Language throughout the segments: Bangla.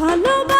ভালোবাসা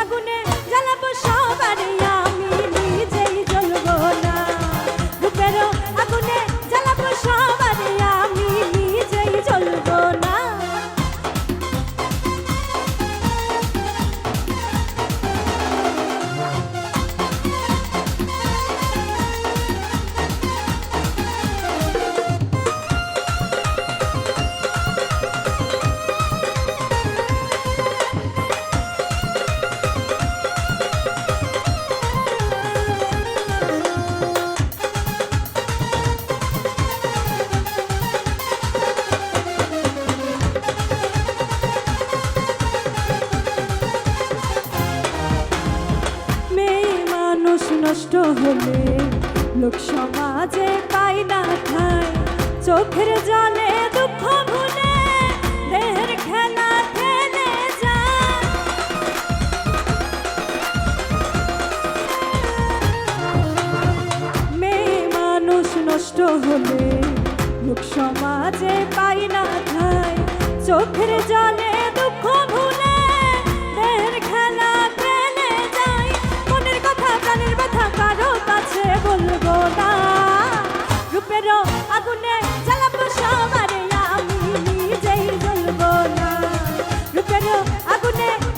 ফাগুন হলে লোক সমাজে পাই না খায় চোখের জলে দুঃখ ভুলে দেহের খেলা খেলে মেয়ে মানুষ নষ্ট হলে লোক সমাজে পাই না খায় চোখের জলে আগুনে